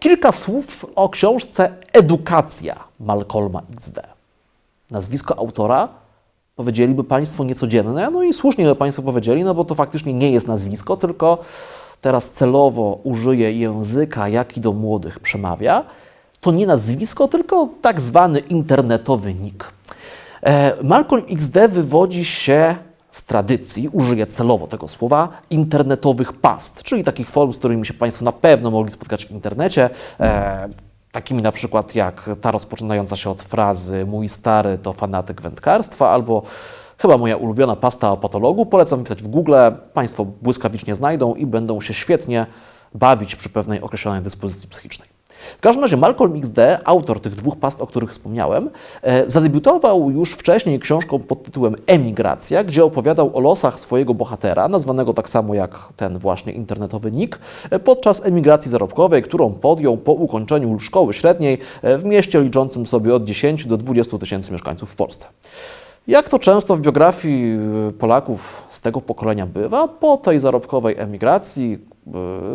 kilka słów o książce Edukacja Malcolma XD. Nazwisko autora powiedzieliby Państwo niecodzienne, no i słusznie by Państwo powiedzieli, no bo to faktycznie nie jest nazwisko, tylko teraz celowo użyję języka, jaki do młodych przemawia. To nie nazwisko, tylko tak zwany internetowy nick. E, Malcolm XD wywodzi się z tradycji, użyję celowo tego słowa, internetowych past, czyli takich form, z którymi się Państwo na pewno mogli spotkać w internecie. E, takimi na przykład jak ta rozpoczynająca się od frazy mój stary to fanatyk wędkarstwa albo chyba moja ulubiona pasta o patologu. Polecam wpisać w Google, Państwo błyskawicznie znajdą i będą się świetnie bawić przy pewnej określonej dyspozycji psychicznej. W każdym razie Malcolm XD, autor tych dwóch past, o których wspomniałem, e, zadebiutował już wcześniej książką pod tytułem Emigracja, gdzie opowiadał o losach swojego bohatera, nazwanego tak samo jak ten właśnie internetowy nick, e, podczas emigracji zarobkowej, którą podjął po ukończeniu szkoły średniej e, w mieście liczącym sobie od 10 do 20 tysięcy mieszkańców w Polsce. Jak to często w biografii y, Polaków z tego pokolenia bywa, po tej zarobkowej emigracji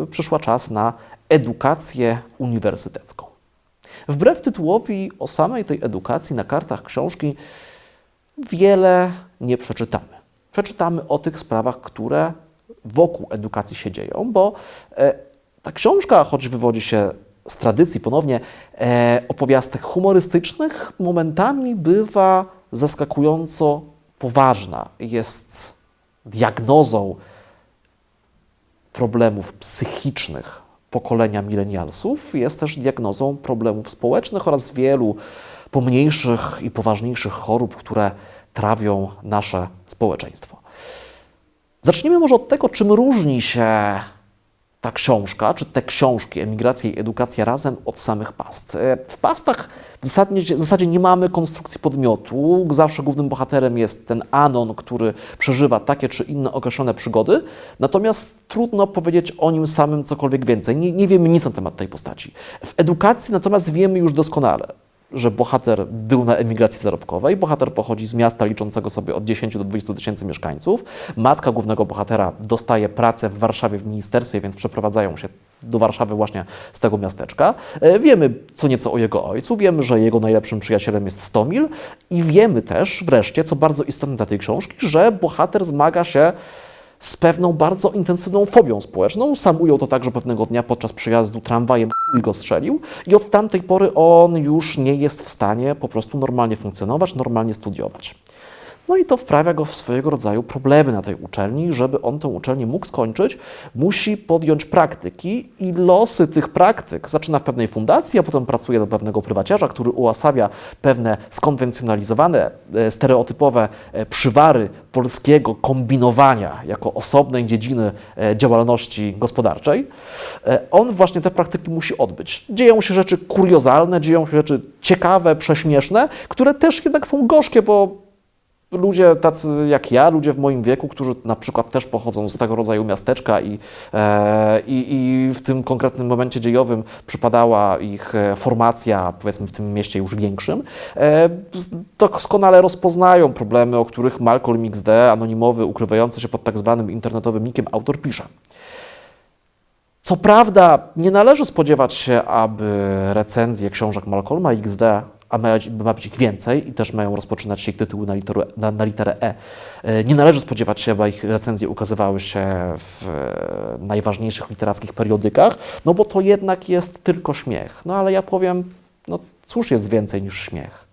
y, przyszła czas na edukację uniwersytecką. Wbrew tytułowi o samej tej edukacji na kartach książki wiele nie przeczytamy. Przeczytamy o tych sprawach, które wokół edukacji się dzieją, bo e, ta książka, choć wywodzi się z tradycji ponownie e, opowiastek humorystycznych, momentami bywa zaskakująco poważna. Jest diagnozą problemów psychicznych pokolenia milenialsów, jest też diagnozą problemów społecznych oraz wielu pomniejszych i poważniejszych chorób, które trawią nasze społeczeństwo. Zacznijmy może od tego, czym różni się ta książka, czy te książki Emigracja i Edukacja razem od samych past. E, W pastach w zasadzie, w zasadzie nie mamy konstrukcji podmiotu. Zawsze głównym bohaterem jest ten Anon, który przeżywa takie czy inne określone przygody, natomiast trudno powiedzieć o nim samym cokolwiek więcej. Nie, nie wiemy nic na temat tej postaci. W edukacji natomiast wiemy już doskonale, że bohater był na emigracji zarobkowej. Bohater pochodzi z miasta liczącego sobie od 10 do 20 tysięcy mieszkańców. Matka głównego bohatera dostaje pracę w Warszawie w ministerstwie, więc przeprowadzają się do Warszawy właśnie z tego miasteczka. E, Wiemy co nieco o jego ojcu, wiemy, że jego najlepszym przyjacielem jest Stomil i wiemy też wreszcie, co bardzo istotne dla tej książki, że bohater zmaga się z pewną bardzo intensywną fobią społeczną. Sam ujął to tak, że pewnego dnia podczas przyjazdu tramwajem chuj go strzelił i od tamtej pory on już nie jest w stanie po prostu normalnie funkcjonować, normalnie studiować. No i to wprawia go w swojego rodzaju problemy na tej uczelni. Żeby on tę uczelnię mógł skończyć, musi podjąć praktyki i losy tych praktyk zaczyna w pewnej fundacji, a potem pracuje do pewnego prywaciarza, który uosabia pewne skonwencjonalizowane, e, stereotypowe e, przywary polskiego kombinowania jako osobnej dziedziny e, działalności gospodarczej. On właśnie te praktyki musi odbyć. Dzieją się rzeczy kuriozalne, dzieją się rzeczy ciekawe, prześmieszne, które też jednak są gorzkie, bo ludzie tacy jak ja, ludzie w moim wieku, którzy na przykład też pochodzą z tego rodzaju miasteczka i, e, i, i w tym konkretnym momencie dziejowym przypadała ich e, formacja, powiedzmy w tym mieście już większym, e, doskonale rozpoznają problemy, o których Malcolm XD, anonimowy, ukrywający się pod tak zwanym internetowym nickiem autor pisze. Co prawda, nie należy spodziewać się, aby recenzje książek Malcolma XD, a ma, ma być ich więcej i też mają rozpoczynać się ich tytuły na, literu, na, na literę E. E, Nie należy spodziewać się, aby ich recenzje ukazywały się w e, najważniejszych literackich periodykach, no bo to jednak jest tylko śmiech. No ale ja powiem, no cóż jest więcej niż śmiech?